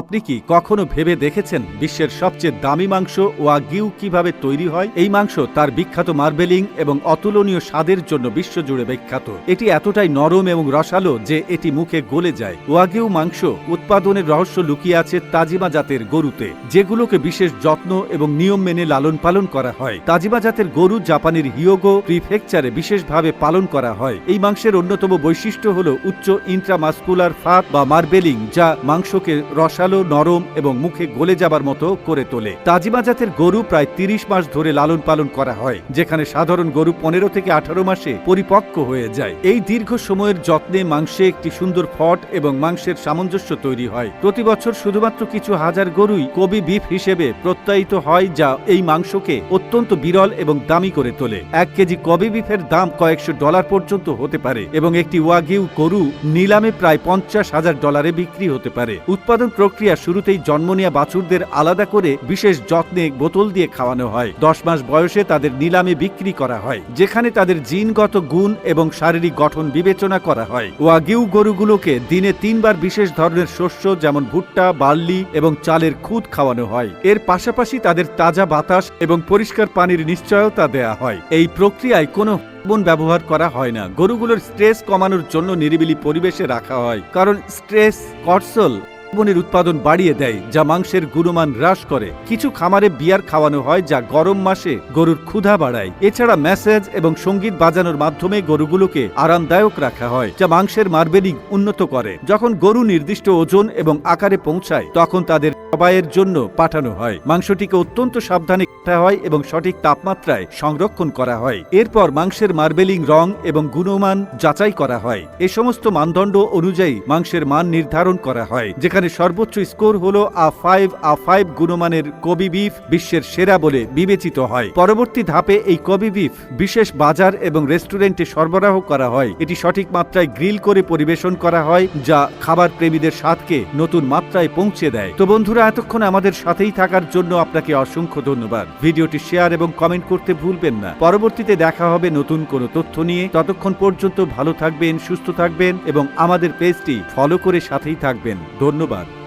আপনি কি কখনো ভেবে দেখেছেন বিশ্বের সবচেয়ে দামি মাংস ওয়াগিউ কীভাবে তৈরি হয়? এই মাংস তার বিখ্যাত মার্বেলিং এবং অতুলনীয় স্বাদের জন্য বিশ্বজুড়ে বিখ্যাত। এটি এতটাই নরম এবং রসালো যে এটি মুখে গলে যায়। ওয়াগিউ মাংস উৎপাদনের রহস্য লুকিয়ে আছে তাজিমা জাতের গরুতে, যেগুলোকে বিশেষ যত্ন এবং নিয়ম মেনে লালন পালন করা হয়। তাজিমা জাতের গরু জাপানের হিয়োগো প্রিফেকচারে বিশেষভাবে পালন করা হয়। এই মাংসের অন্যতম বৈশিষ্ট্য হল উচ্চ ইন্ট্রামাস্কুলার ফাত বা মার্বেলিং, যা মাংসকে রসালো নরম এবং মুখে গলে যাবার মতো করে তোলে। তাজিমা জাতের গরু প্রায় তিরিশ মাস ধরে লালন পালন করা হয়, যেখানে সাধারণ গরু পনেরো থেকে আঠারো মাসে পরিপক্ক হয়ে যায়। এই দীর্ঘ সময়ের যত্নে মাংসে একটি সুন্দর ফট এবং মাংসের সামঞ্জস্য তৈরি হয়। প্রতি বছর শুধুমাত্র কিছু হাজার গরুই কবি বিফ হিসেবে প্রত্যায়িত হয়, যা এই মাংসকে অত্যন্ত বিরল এবং দামি করে তোলে। এক কেজি কবি বিফের দাম কয়েকশো ডলার পর্যন্ত হতে পারে এবং একটি ওয়াগিউ গরু নিলামে প্রায় পঞ্চাশ হাজার ডলারে বিক্রি হতে পারে। উৎপাদন প্রক্রিয়া শুরুতেই জন্ম নেওয়া বাছুরদের আলাদা করে বিশেষ যত্নে বোতল দিয়ে খাওয়ানো হয়। দশ মাস বয়সে তাদের নিলামে বিক্রি করা হয়, যেখানে তাদের জিনগত গুণ এবং শারীরিক গঠন বিবেচনা করা হয়। ওয়াগিউ গরুগুলোকে দিনে তিনবার বিশেষ ধরনের শস্য যেমন ভুট্টা, বার্লি এবং চালের খুদ খাওয়ানো হয়। এর পাশাপাশি তাদের তাজা বাতাস এবং পরিষ্কার পানির নিশ্চয়তা দেয়া হয়। এই প্রক্রিয়ায় কোনো বন ব্যবহার করা হয় না। গরুগুলোর স্ট্রেস কমানোর জন্য নিরিবিলি পরিবেশে রাখা হয়, কারণ স্ট্রেস, কর্সল বনের উৎপাদন বাড়িয়ে দেয়, যা মাংসের গুণমান হ্রাস করে। কিছু খামারে বিয়ার খাওয়ানো হয় যা গরম মাসে গরুর ক্ষুধা বাড়ায়। এছাড়া ম্যাসেজ এবং সংগীত বাজানোর মাধ্যমে গরুগুলোকে আরামদায়ক রাখা হয়, যা মাংসের মার্বেলিং উন্নত করে। যখন গরু নির্দিষ্ট ওজন এবং আকারে পৌঁছায়, তখন তাদের সবাইয়ের জন্য পাঠানো হয়। মাংসটিকে অত্যন্ত সাবধানে কাটা হয় এবং সঠিক তাপমাত্রায় সংরক্ষণ করা হয়। এরপর মাংসের মার্বেলিং রং এবং গুণমান যাচাই করা হয়। এ সমস্ত মানদণ্ড অনুযায়ী মাংসের মান নির্ধারণ করা হয়, যেখানে সর্বোচ্চ স্কোর হল আ ফাইভ আ ফাইভ গুণমানের কবি বিফ বিশ্বের সেরা বলে বিবেচিত হয়। পরবর্তী ধাপে এই কবি বিফ বিশেষ বাজার এবং রেস্টুরেন্টে সরবরাহ করা হয়। এটি সঠিক মাত্রায় গ্রিল করে পরিবেশন করা হয়, যা খাবার প্রেমীদের স্বাদকে নতুন মাত্রায় পৌঁছে দেয়। তো বন্ধুরা, এতক্ষণ আমাদের সাথেই থাকার জন্য আপনাকে অসংখ্য ধন্যবাদ। ভিডিওটি শেয়ার এবং কমেন্ট করতে ভুলবেন না। পরবর্তীতে দেখা হবে নতুন কোনো তথ্য নিয়ে। ততক্ষণ পর্যন্ত ভালো থাকবেন, সুস্থ থাকবেন এবং আমাদের পেজটি ফলো করে সাথেই থাকবেন। ধন্যবাদ। Kurban